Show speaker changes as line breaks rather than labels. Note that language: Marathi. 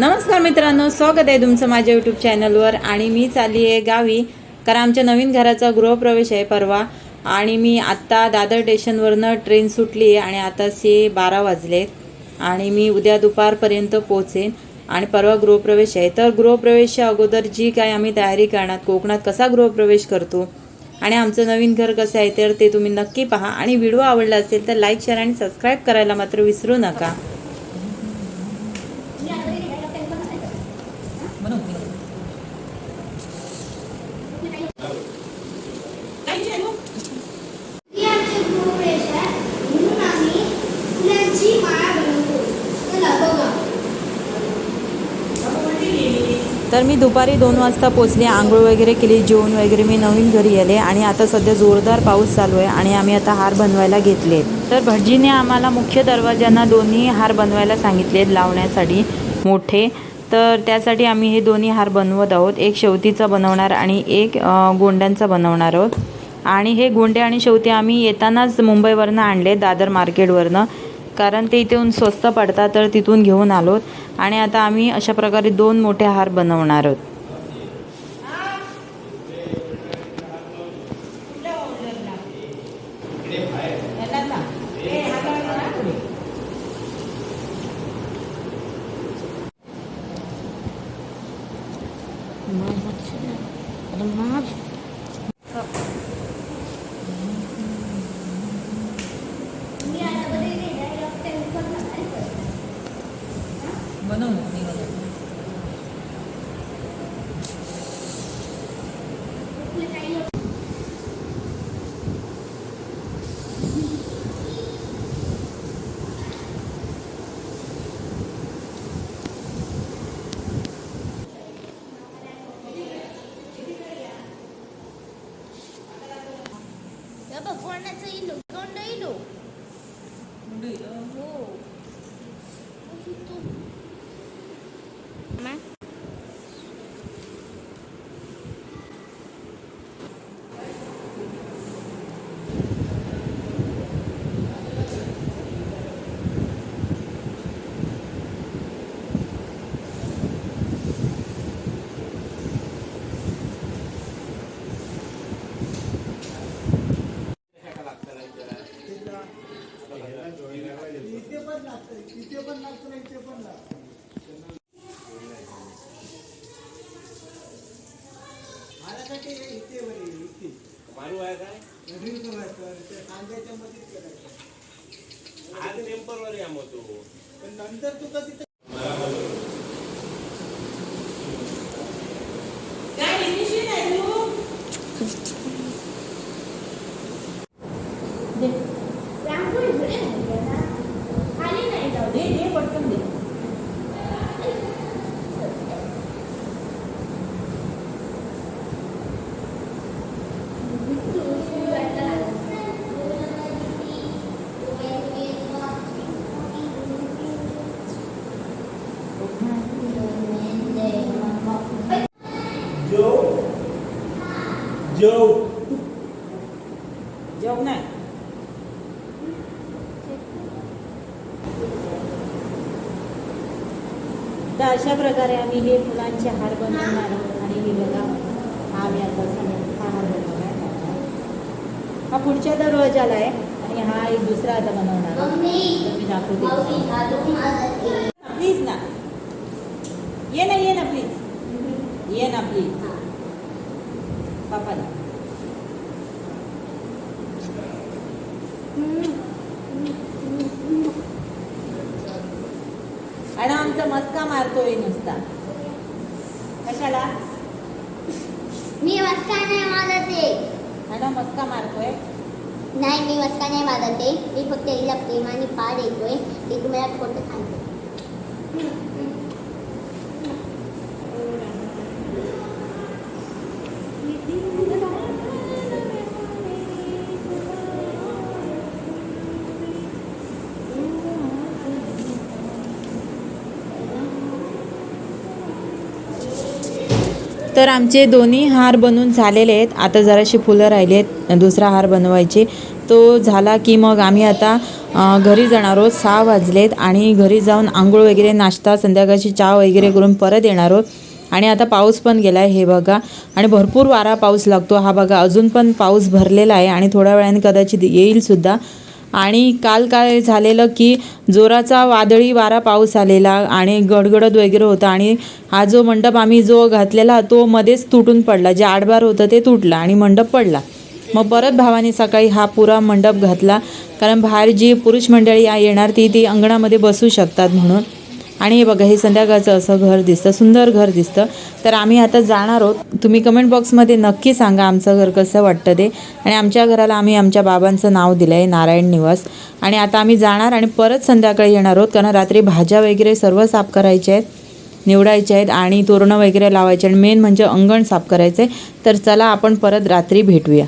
नमस्कार मित्रांनो स्वागत आहे तुमचं माझ्या यूट्यूब चॅनलवर आणि मी चालली आहे गावी कारण आमच्या नवीन घराचा गृहप्रवेश आहे परवा. आणि मी आत्ता दादर स्टेशनवरनं ट्रेन सुटली आहे आणि आताचे बारा वाजलेत आणि मी उद्या दुपारपर्यंत पोहोचेन आणि परवा गृहप्रवेश आहे. तर गृहप्रवेशच्या अगोदर जी काय आम्ही तयारी करणार कोकणात कसा गृहप्रवेश करतो आणि आमचं नवीन घर कसं आहे तर ते तुम्ही नक्की पहा. आणि व्हिडिओ आवडला असेल तर लाईक शेअर आणि सबस्क्राईब करायला मात्र विसरू नका
स्त्रियांचे गृहप्रवेश आहे म्हणून आम्ही फुलांची माळा बनवतो चला बघा
तर मी दुपारी दोन वाजता पोचले आंघोळ वगैरे केली जेवण वगैरे मी नवीन घरी आले आणि आता सध्या जोरदार पाऊस चालू आहे आणि आम्ही आता हार बनवायला घेतले. तर भटजीने आम्हाला मुख्य दरवाज्यांना दोन्ही हार बनवायला सांगितले लावण्यासाठी मोठे. तर त्यासाठी आम्ही हे दोन्ही हार बनवत आहोत. एक शेवतीचा बनवणार आणि एक गोंड्यांचा बनवणार आहोत. आणि हे गोंडे आणि शेवती आम्ही येतानाच मुंबईवरनं आणले दादर मार्केटवरनं. कारण ते इथून स्वस्त पडतात तर तिथून घेऊन आलोत आणि आता आम्ही अशा प्रकारे दोन मोठे हार बनवणार आहोत
मी 이거는 이거는 കൊണ്ട് ഇടും കൊണ്ട് ഇടും ഓ
मारू आहे काय आज टेम्परवरी आम
नंतर तू कधी
काय घरी नाही ना खाली नाही जाऊ दे
जो जो
जॉब नाही तर अशा प्रकारे आम्ही हे फुलांचे हार बनवणार आहोत आणि हे बघा हा मी आता समोर हा हार बनवणार हा पुढच्या दरवाजाला आहे आणि हा एक दुसरा आता बनवणार मी दाखवते प्लीज ना. ये ना ये ना प्लीज ये ना प्लीज पापाला आणि आमचा मस्का मारतोय नुसता. कशाला?
मी वस्का नाही मारत.
आणि मस्का मारतोय?
नाही मी वस्का नाही मारत. मी फक्त हिला प्रेमाने पाड येतोय ते तुम्हाला खोटं सांगते.
तर आमचे दोन्ही हार बनून झालेले आहेत. आता जराशी फुलं राहिली आहेत. दुसरा हार बनवायचे. तो झाला की मग आम्ही आता घरी जाणार आहोत. सहा वाजलेत आणि घरी जाऊन आंघोळ वगैरे नाश्ता संध्याकाळची चहा वगैरे करून परत येणार आहोत. आणि आता पाऊस पण गेला आहे हे बघा. आणि भरपूर वारा पाऊस लागतो. हा बघा अजून पण पाऊस भरलेला आहे आणि थोड्या वेळाने कदाचित येईलसुद्धा आणि काल काय झालेलं की जोराचा वादळी वारा पाऊस आलेला आणि गडगडत वगैरे होता आणि हा जो मंडप आम्ही जो घातलेला तो मध्येच तुटून पडला. जे आडबार होतं ते तुटलं आणि मंडप पडला. मग परत भावाने सकाळी हा पुरा मंडप घातला. कारण बाहेर जी पुरुष मंडळी येणार ती ती अंगणामध्ये बसू शकतात म्हणून. आणि हे बघा हे संध्याकाळचं असं घर दिसतं सुंदर घर दिसतं. तर आम्ही आता जाणार आहोत. तुम्ही कमेंट बॉक्समध्ये नक्की सांगा आमचं घर कसं वाटतं ते. आणि आमच्या घराला आम्ही आमच्या बाबांचं नाव दिलं आहे नारायण निवास. आणि आता आम्ही जाणार आणि परत संध्याकाळी येणार आहोत कारण रात्री भाज्या वगैरे सर्व साफ करायच्या आहेत निवडायचे आहेत आणि तोरणं वगैरे लावायचे. आणि मेन म्हणजे अंगण साफ करायचं आहे तर चला आपण परत रात्री भेटूया.